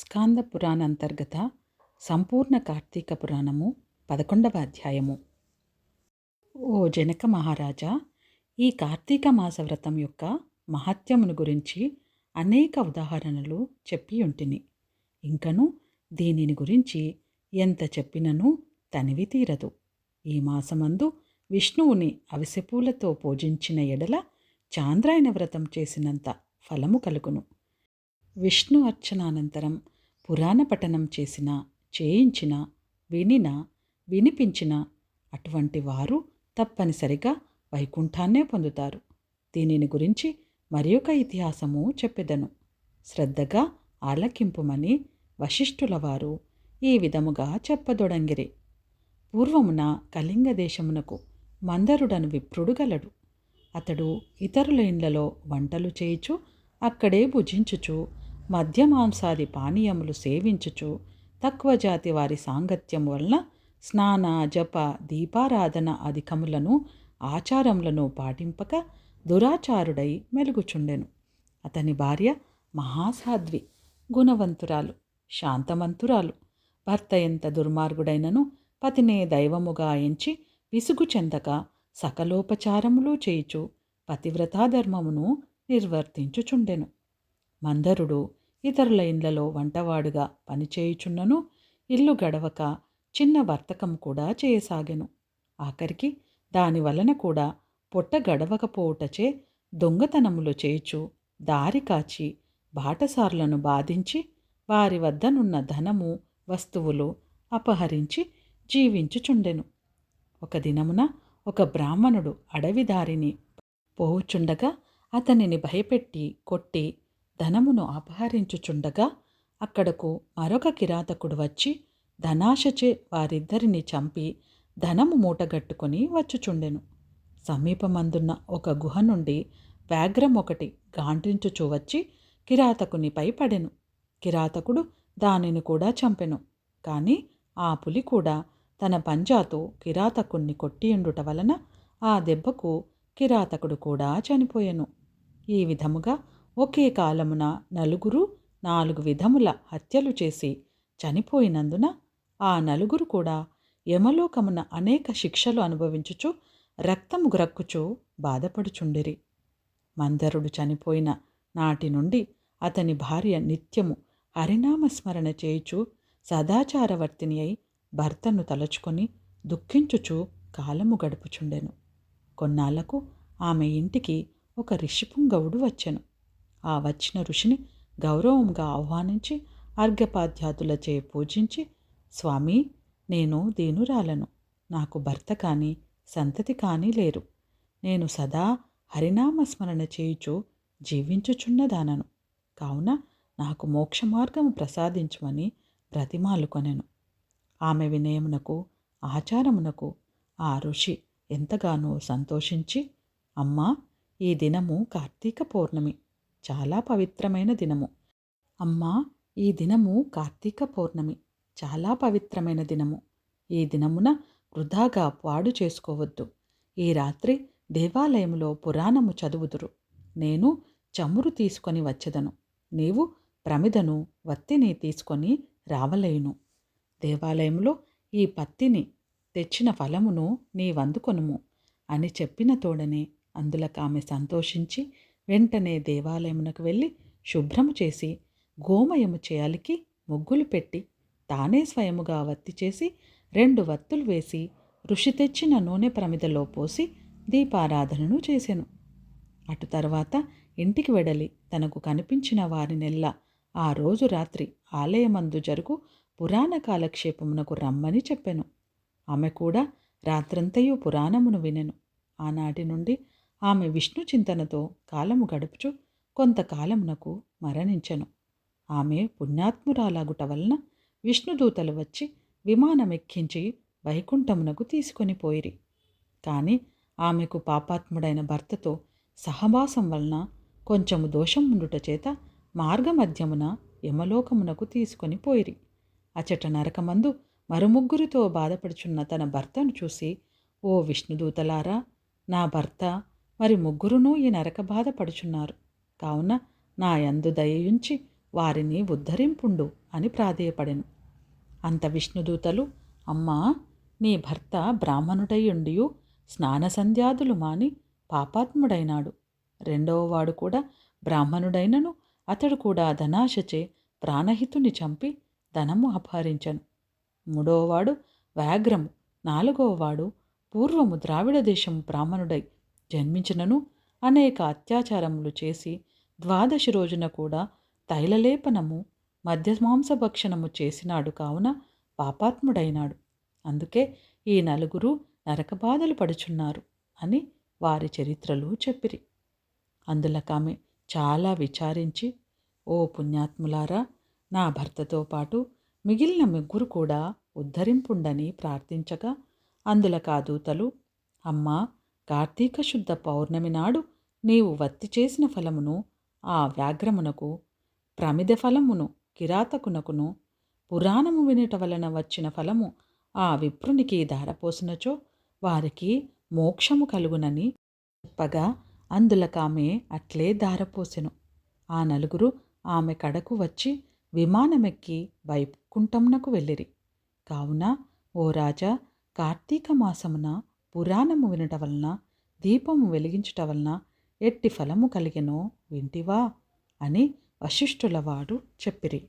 స్కాంద పురాణ అంతర్గత సంపూర్ణ కార్తీక పురాణము పదకొండవ అధ్యాయము. ఓ జనక మహారాజా ఈ కార్తీక మాస వ్రతం యొక్క మహత్యమును గురించి అనేక ఉదాహరణలు చెప్పి ఉంటిని. ఇంకను దీనిని గురించి ఎంత చెప్పినను తనివి తీరదు. ఈ మాసమందు విష్ణువుని అవిసెపూలతో పూజించిన ఎడల చాంద్రాయణ వ్రతం చేసినంత ఫలము కలుగును. విష్ణు అర్చనానంతరం పురాణ పఠనం చేసిన చేయించిన వినిన వినిపించిన అటువంటి వారు తప్పనిసరిగా వైకుంఠాన్నే పొందుతారు. దీనిని గురించి మరి ఒక ఇతిహాసము చెప్పెదను. శ్రద్ధగా ఆలకింపుమని వశిష్ఠుల వారు ఈ విధముగా చెప్పదొడంగిరి. పూర్వమున కళింగ దేశమునకు మందరుడను విప్రుడు గలడు. అతడు ఇతరుల ఇండ్లలో వంటలు చేయుచు అక్కడే భుజించుచు మద్యమాంసాది పానీయములు సేవించుచు తక్కువ జాతి వారి సాంగత్యం వలన స్నాన జప దీపారాధన అధికములను ఆచారములను పాటింపక దురాచారుడై మెలుగుచుండెను. అతని భార్య మహాసాధ్వి గుణవంతురాలు శాంతమంతురాలు. భర్త ఎంత దుర్మార్గుడైనను పతినే దైవముగా ఎంచి విసుగు చెందక సకలోపచారములు చేయుచు పతివ్రతాధర్మమును నిర్వర్తించుచుండెను. మందరుడు ఇతరుల ఇండ్లలో వంటవాడుగా పనిచేయుచున్నను ఇల్లు గడవక చిన్న వర్తకం కూడా చేయసాగెను. ఆఖరికి దానివలన కూడా పొట్ట గడవకపోవుటచే దొంగతనములు చేయుచు దారి కాచి బాటసారులను బాధించి వారి వద్దనున్న ధనము వస్తువులు అపహరించి జీవించుచుండెను. ఒక దినమున ఒక బ్రాహ్మణుడు అడవి దారిని పోవుచుండగా అతనిని భయపెట్టి కొట్టి ధనమును అపహరించుచుండగా అక్కడకు మరొక కిరాతకుడు వచ్చి ధనాశచే వారిద్దరిని చంపి ధనము మూటగట్టుకొని వచ్చుచుండెను. సమీపమందున్న ఒక గుహ నుండి వ్యాఘ్రం ఒకటి గాండ్రించుచూ వచ్చి కిరాతకునిపై పడెను. కిరాతకుడు దానిని కూడా చంపెను. కానీ ఆ పులి కూడా తన పంజాతో కిరాతకుణ్ణి కొట్టియుండుట వలన ఆ దెబ్బకు కిరాతకుడు కూడా చనిపోయెను. ఈ విధముగా ఒకే కాలమున నలుగురు నాలుగు విధముల హత్యలు చేసి చనిపోయినందున ఆ నలుగురు కూడా యమలోకమున అనేక శిక్షలు అనుభవించుచు రక్తము గ్రక్కుచూ బాధపడుచుండిరి. మందరుడు చనిపోయిన నాటి నుండి అతని భార్య నిత్యము హరినామస్మరణ చేయుచు సదాచారవర్తిని అయి భర్తను తలచుకొని దుఃఖించుచు కాలము గడుపుచుండెను. కొన్నాళ్ళకు ఆమె ఇంటికి ఒక ఋషిపుంగవుడు వచ్చెను. ఆ వచ్చిన ఋషిని గౌరవంగా ఆహ్వానించి అర్ఘ్యపాధ్యాతులచే పూజించి స్వామి నేను దీనురాలను. నాకు భర్త కానీ సంతతి కానీ లేరు. నేను సదా హరినామస్మరణ చేయుచు జీవించుచున్నదానను. కావున నాకు మోక్ష మార్గము ప్రసాదించమని ప్రతిమాలు కొనెను ఆమె వినయమునకు ఆచారమునకు ఆ ఋషి ఎంతగానో సంతోషించి అమ్మా ఈ దినము కార్తీక పౌర్ణమి. చాలా పవిత్రమైన దినము. అమ్మా ఈ దినము కార్తీక పౌర్ణమి. చాలా పవిత్రమైన దినము. ఈ దినమున వృధాగా పాడు చేసుకోవద్దు. ఈ రాత్రి దేవాలయంలో పురాణము చదువుదురు. నేను చమురు తీసుకొని వచ్చెదను. నీవు ప్రమిదను వత్తిని తీసుకొని రావలేను దేవాలయంలో ఈ పత్తిని తెచ్చిన ఫలమును నీవందుకొనుము అని చెప్పిన తోడనే అందులకామె సంతోషించి వెంటనే దేవాలయమునకు వెళ్ళి శుభ్రము చేసి గోమయము చేయాలికి ముగ్గులు పెట్టి తానే స్వయముగా వత్తి చేసి రెండు వత్తులు వేసి ఋషి తెచ్చిన నూనె ప్రమిదలో పోసి దీపారాధనను చేసెను. అటు తర్వాత ఇంటికి వెడలి తనకు కనిపించిన వారినెల్లా ఆ రోజు రాత్రి ఆలయమందు జరుగు పురాణ కాలక్షేపమునకు రమ్మని చెప్పాను. ఆమె కూడా రాత్రంతయు పురాణమును వినెను. ఆనాటి నుండి ఆమె విష్ణు చింతనతో కాలము గడుపుచు కొంతకాలమునకు మరణించెను. ఆమె పుణ్యాత్మురాలాగుట వలన విష్ణుదూతలు వచ్చి విమానమెక్కించి వైకుంఠమునకు తీసుకొని పోయిరి. కానీ ఆమెకు పాపాత్ముడైన భర్తతో సహవాసం వలన కొంచెము దోషం ఉండుట చేత మార్గమధ్యమున యమలోకమునకు తీసుకొని పోయిరి. అచట నరకమందు మరుముగ్గురితో బాధపడుచున్న తన భర్తను చూసి ఓ విష్ణుదూతలారా నా భర్త మరి ముగ్గురునూ ఈ నరక బాధ పడుచున్నారు. కావున నా యందు దయయుంచి వారిని ఉద్ధరింపుండు అని ప్రాధేయపడెను. అంత విష్ణుదూతలు అమ్మా నీ భర్త బ్రాహ్మణుడయ్యుండియు స్నాన సంధ్యాదులు మాని పాపాత్ముడైనాడు. రెండవవాడు కూడా బ్రాహ్మణుడైనను అతడు కూడా ధనాశచే ప్రాణహితుని చంపి ధనము అపహరించను. మూడవవాడు వ్యాఘ్రము నాలుగవవాడు పూర్వము ద్రావిడ దేశం బ్రాహ్మణుడై జన్మించినను అనేక అత్యాచారములు చేసి ద్వాదశి రోజున కూడా తైలలేపనము మద్యమాంసభక్షణము చేసినాడు కావున పాపాత్ముడైనాడు. అందుకే ఈ నలుగురు నరకబాధలు పడుచున్నారు అని వారి చరిత్రలు చెప్పిరి. అందులకామె చాలా విచారించి ఓ పుణ్యాత్ములారా నా భర్తతో పాటు మిగిలిన ముగ్గురు కూడా ఉద్ధరింపుండని ప్రార్థించగా అందులకా దూతలు అమ్మా కార్తీక శుద్ధ పౌర్ణమి నాడు నీవు వత్తి చేసిన ఫలమును ఆ వ్యాఘ్రమునకు ప్రమిద ఫలమును కిరాతకునకును పురాణము వినుట వలన వచ్చిన ఫలము ఆ విప్రునికి ధారపోసినచో వారికి మోక్షము కలుగునని చెప్పగా అందులకామె అట్లే ధారపోసెను. ఆ నలుగురు ఆమె కడకు వచ్చి విమానమెక్కి వైకుంఠంనకు వెళ్ళిరి. కావున ఓ రాజా కార్తీక మాసమున పురాణము వినుట వలన దీపము వెలిగించుట వలన ఎట్టి ఫలము కలిగెనో వింటివా? అని వశిష్ఠులవాడు చెప్పిరి.